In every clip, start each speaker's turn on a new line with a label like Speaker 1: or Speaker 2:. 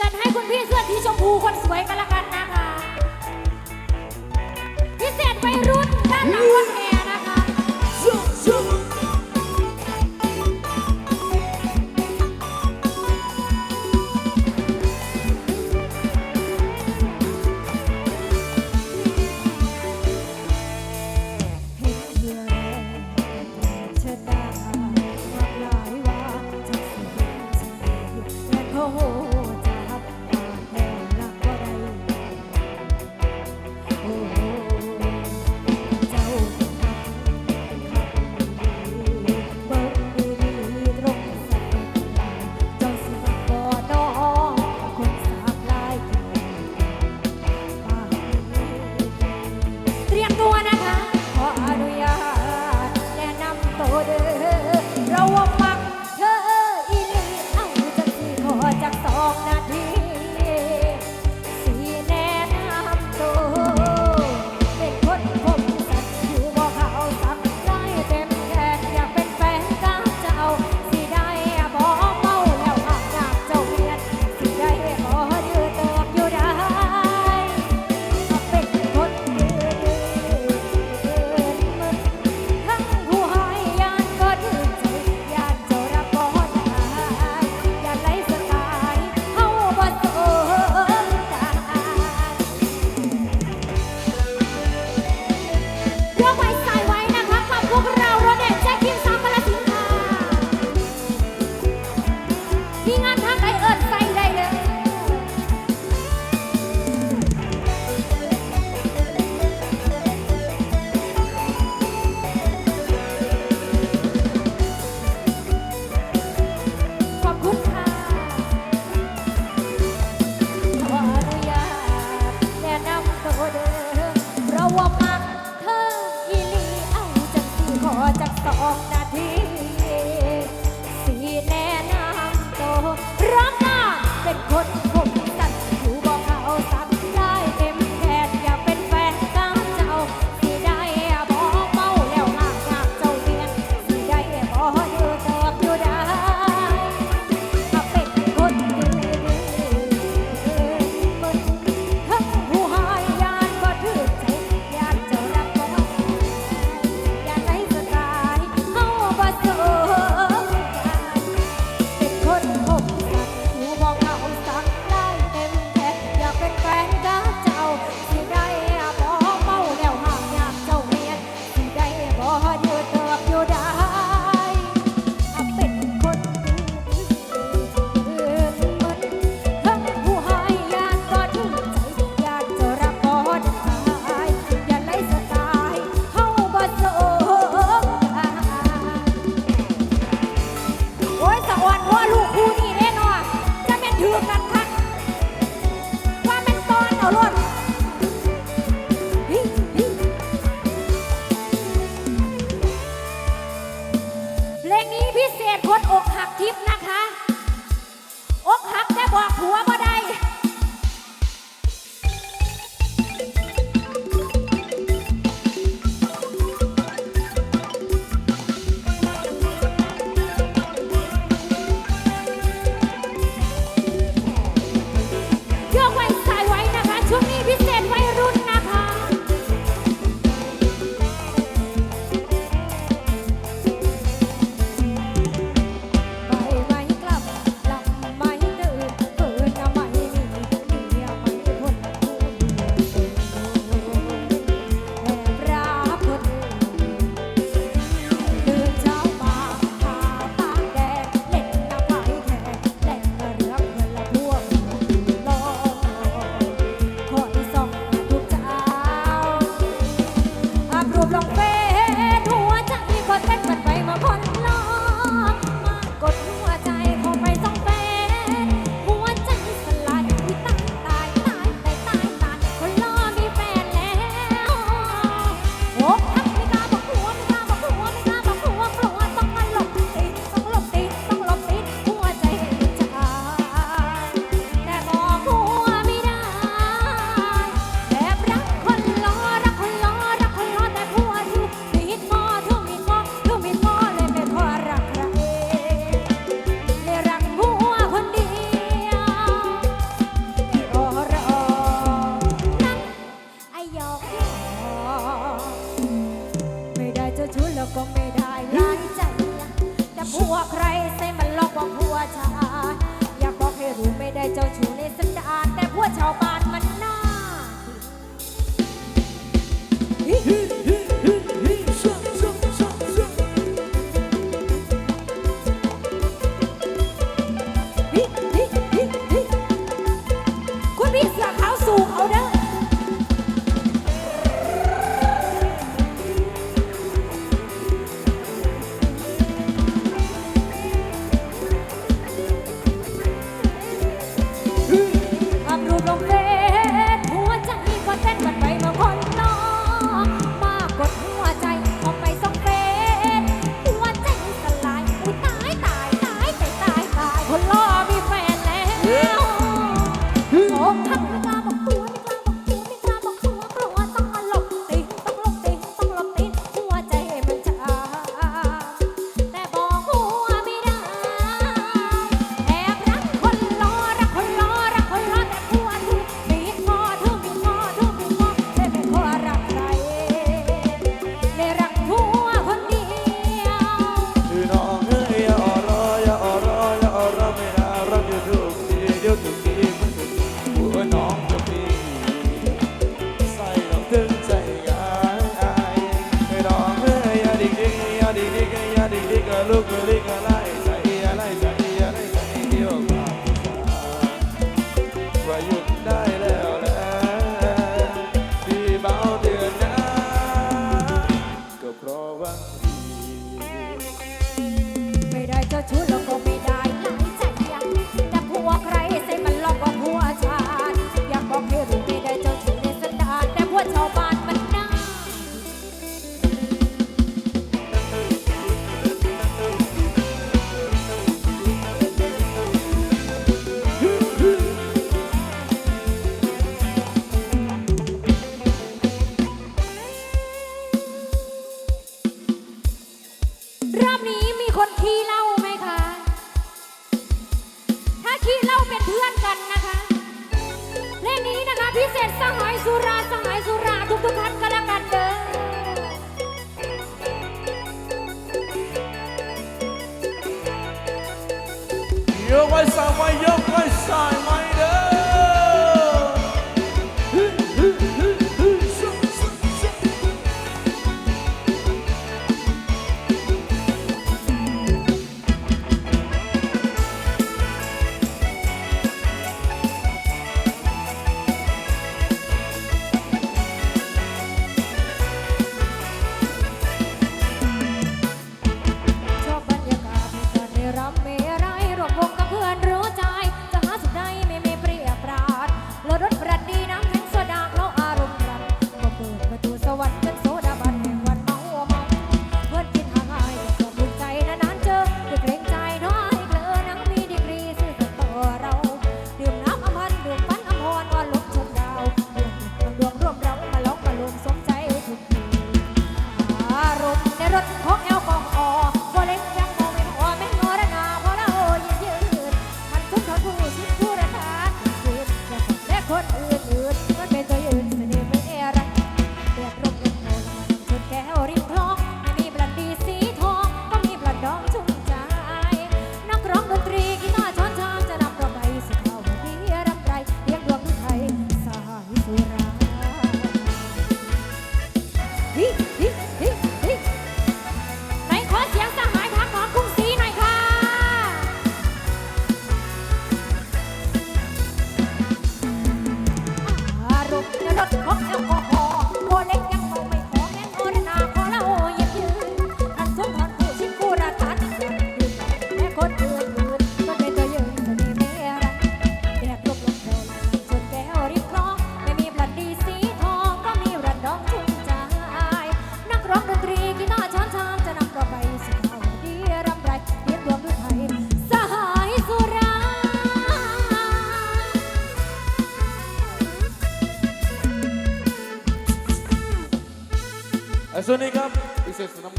Speaker 1: จัดให้คุณพี่เสื้อทีชมพูคนสวยกันละกันนะคะ พิเศษไปรุ่นด้านหลังคนเอ ก็ไม่ได้ย้ายใจ แต่ผัวใครใส่มันลอกว่าผัวชายอยากบอกให้รู้ไม่ได้เจ้าชู้ในสันดานแต่ผัวชาวบ้านมัน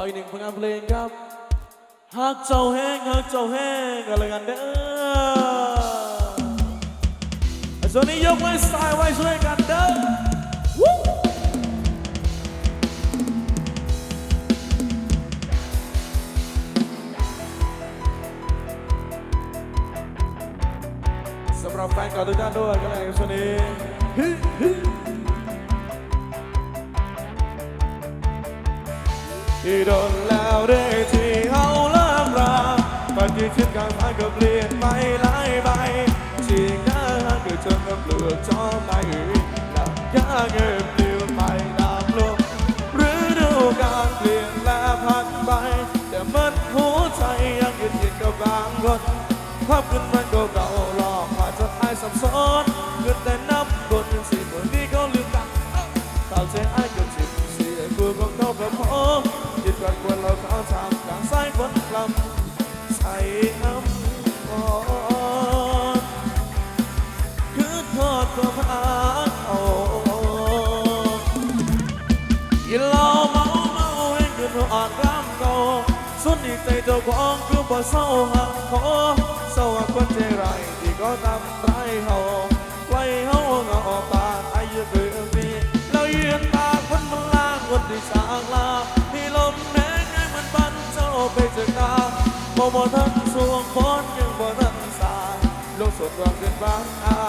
Speaker 1: ออีกหนึ่งผลงานเพลง
Speaker 2: ครับฮักเจ้าแห้งฮักเจ้าแห้งอะไรกันเด้อส่วนนี้ยกไว้สายไว้ช่วยกันเด้อสำหรับแฟนก่าทุกท่านด้วยกันเลยช่วงนี้ ที่โดนแล้วเรื่อยที่เขาเลิกราปฏิทินการผ่านก็เปลี่ยนไปหลายใบที่หน้าก็จนกับเปลือกจอไม่หลับยาเงินปลิวไปตามลมฤดูกาลเปลี่ยนและพันไปแต่มันหัวใจยังยึดติดกับบางคนภาพขึ้นมันก็เก่าๆหลอกมาจนอายสับสนเกิดแต่ ควรเราเขาทำกาสายฝนกลำใส่น้ำก่อนคือทอดความอาเอากินเหล้าเมาเมาเองคืออ่อนรำเก่าสุดอีกใจเจ้าของคือบ่เศร้าหักคอเศร้าหักคนใจไรที่ก็ทำร้าย ส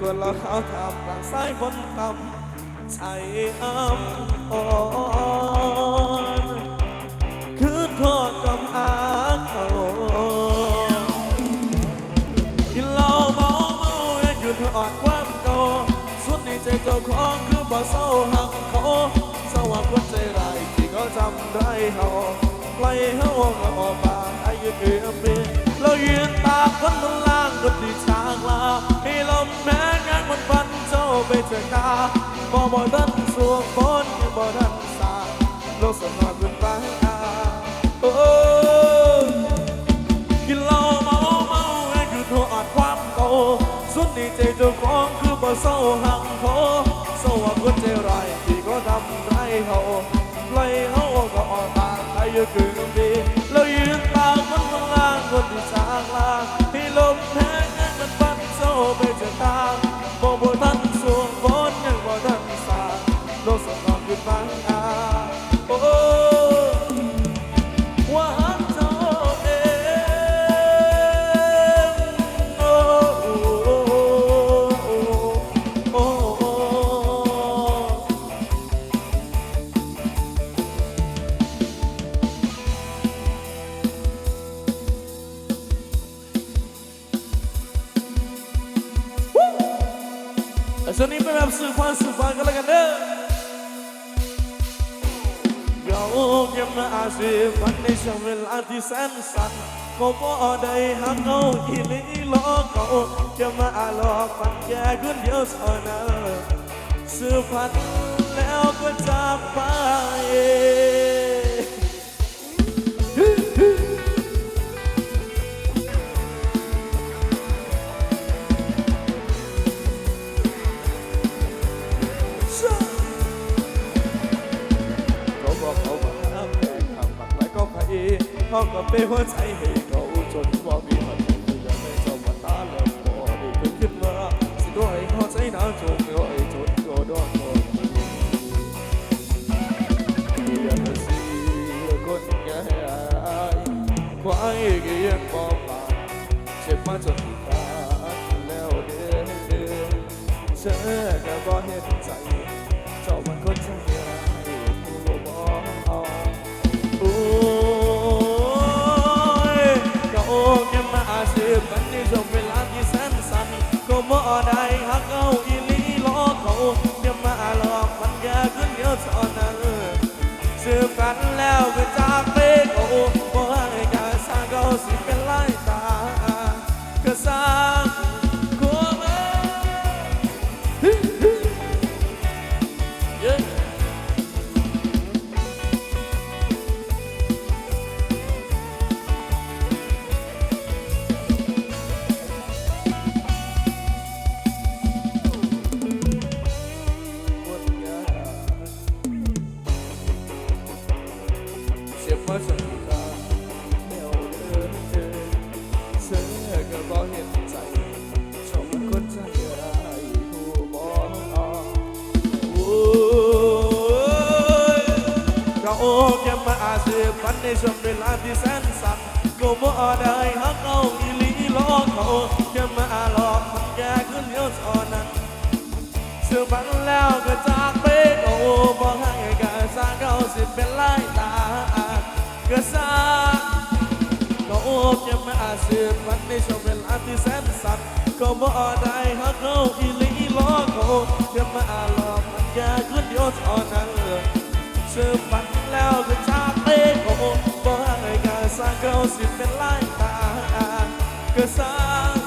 Speaker 2: กอดคนละขาวทำกลางสายฝนต่ำใจอ้ำอ่อนคือทอดกำอาเขากินเหล้าเมาเมาเอ็นอยู่เธออ่อนความโตสุดในใจเจ้าของคือบ่เศร้าหักเขาเศร้าว่างคนใจร้ายที่เขาทำได้เขาปล่เขาเงาปากอา ยเกือบปีเรายืนตากคนบนล่างคนที่ทางลาให้ลมแม้งานมันฟันเจ้าไปเจากาบ่บ่ดันสวงฝนยังบ่ดันสาโลกสนอนเป็นฟ้าอาโอ้กินเหล้าเมาเมาแม่คือโทอาจความโตสุดดีใจเจ้าของคือบ่เศร้าหักโท ก ก็บ่ได้หักเอาอีหลีหลอกเขาจะมาหลอกมันแค่คนเดียวเท่านั้นสื่อพันแล้วก็จากไปเขาบอกเขามาหาแฟนทำบักไว้ก็ไปเขาก็เป็นหัวใจ เธอก็บ่เห็นใจ เจ้ามันคนใจร้ายผู้บอกโอ้ยก็โอ้ยมาอาสืบมันในช่วงเวลาที่แสนสั้นก็บ่ได้หักเอาอีหลีล้อเขาอย่ามาหลอกมันย่าขึ้นเดียวเท่านั้นสืบกันแล้วก็ มาสืบมันในช่วงเวลาที่แสนสัตว์ก็บ่ได้ฮักเขาอีหลีล้อเขาจะมาหลอกมันแค่ขึ้นยศอ่อนังเชื่อฝันแล้วก็ชาเตโกบอกให้กะสร้างเขาสิเป็นลายตาก็สร้าง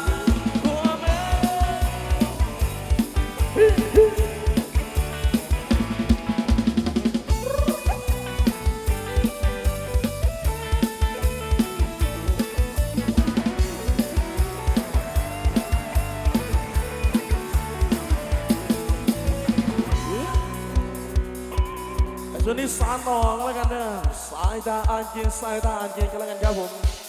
Speaker 2: อกันแล้วกันเนอะสายตาอ่านเกียงสายตาอ่านเกียงกันแล้วกันครับผม